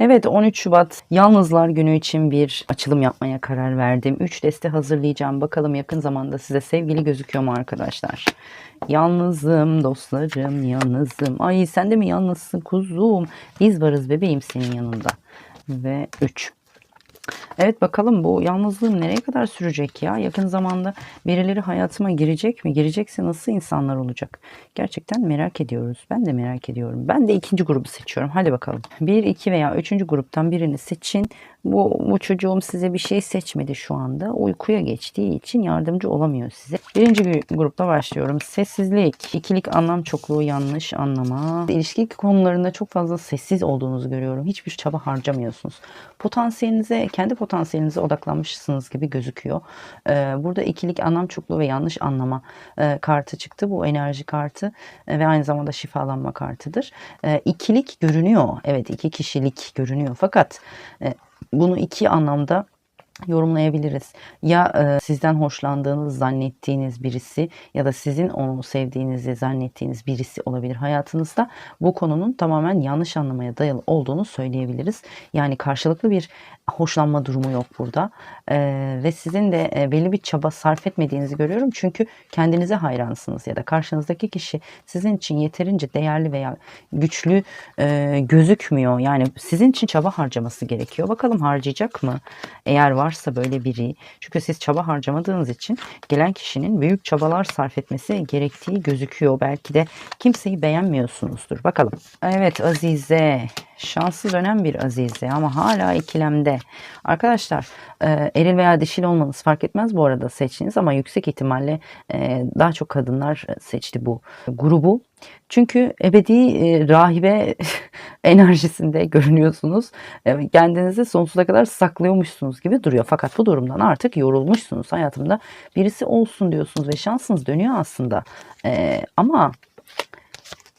Evet 13 Şubat Yalnızlar Günü için bir açılım yapmaya karar verdim. 3 deste hazırlayacağım. Bakalım yakın zamanda size sevgili gözüküyor mu arkadaşlar? Yalnızım dostlarım yalnızım. Ay sen de mi yalnızsın kuzum? Biz varız bebeğim senin yanında. Ve 3. Evet bakalım bu yalnızlığım nereye kadar sürecek ya? Yakın zamanda birileri hayatıma girecek mi? Girecekse nasıl insanlar olacak? Gerçekten merak ediyoruz. Ben de merak ediyorum. Ben de ikinci grubu seçiyorum. Hadi bakalım. Bir, iki veya üçüncü gruptan birini seçin. Bu, bu çocuğum size bir şey seçmedi şu anda. Uykuya geçtiği için yardımcı olamıyor size. Birinci gru- grupta başlıyorum. Sessizlik, ikilik anlam çokluğu yanlış anlama. İlişki konularında çok fazla sessiz olduğunuzu görüyorum. Hiçbir çaba harcamıyorsunuz. Potansiyelinize, kendi potansiyelinize odaklanmışsınız gibi gözüküyor. Ee, burada ikilik anlam çokluğu ve yanlış anlama e, kartı çıktı. Bu enerji kartı e, ve aynı zamanda şifalanma kartıdır. E, ikilik görünüyor. Evet iki kişilik görünüyor. Fakat e, bunu iki anlamda yorumlayabiliriz. Ya e, sizden hoşlandığınız zannettiğiniz birisi ya da sizin onu sevdiğinizi zannettiğiniz birisi olabilir hayatınızda. Bu konunun tamamen yanlış anlamaya dayalı olduğunu söyleyebiliriz. Yani karşılıklı bir hoşlanma durumu yok burada. E, ve sizin de e, belli bir çaba sarf etmediğinizi görüyorum. Çünkü kendinize hayransınız ya da karşınızdaki kişi sizin için yeterince değerli veya güçlü e, gözükmüyor. Yani sizin için çaba harcaması gerekiyor. Bakalım harcayacak mı? Eğer varsa böyle biri. Çünkü siz çaba harcamadığınız için gelen kişinin büyük çabalar sarf etmesi gerektiği gözüküyor. Belki de kimseyi beğenmiyorsunuzdur. Bakalım. Evet Azize. Şanslı dönem bir Azize ama hala ikilemde. Arkadaşlar e, eril veya dişil olmanız fark etmez bu arada seçiniz ama yüksek ihtimalle e, daha çok kadınlar seçti bu grubu. Çünkü ebedi e, rahibe enerjisinde görünüyorsunuz. E, kendinizi sonsuza kadar saklıyormuşsunuz gibi duruyor. Fakat bu durumdan artık yorulmuşsunuz. Hayatımda birisi olsun diyorsunuz ve şansınız dönüyor aslında. E, ama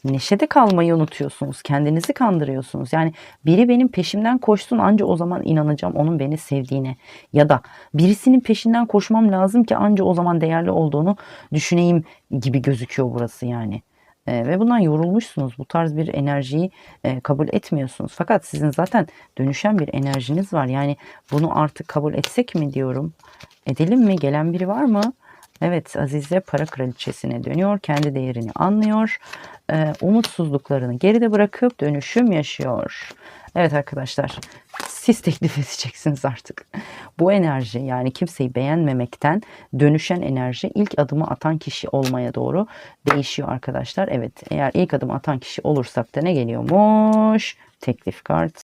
neşede kalmayı unutuyorsunuz. Kendinizi kandırıyorsunuz. Yani biri benim peşimden koşsun anca o zaman inanacağım onun beni sevdiğine. Ya da birisinin peşinden koşmam lazım ki anca o zaman değerli olduğunu düşüneyim gibi gözüküyor burası yani. E, ve bundan yorulmuşsunuz. Bu tarz bir enerjiyi e, kabul etmiyorsunuz. Fakat sizin zaten dönüşen bir enerjiniz var. Yani bunu artık kabul etsek mi diyorum. Edelim mi? Gelen biri var mı? Evet Azize para kraliçesine dönüyor. Kendi değerini anlıyor. E, umutsuzluklarını geride bırakıp dönüşüm yaşıyor. Evet arkadaşlar siz teklif edeceksiniz artık. Bu enerji yani kimseyi beğenmemekten dönüşen enerji ilk adımı atan kişi olmaya doğru değişiyor arkadaşlar. Evet eğer ilk adımı atan kişi olursak da ne geliyormuş? Teklif kart.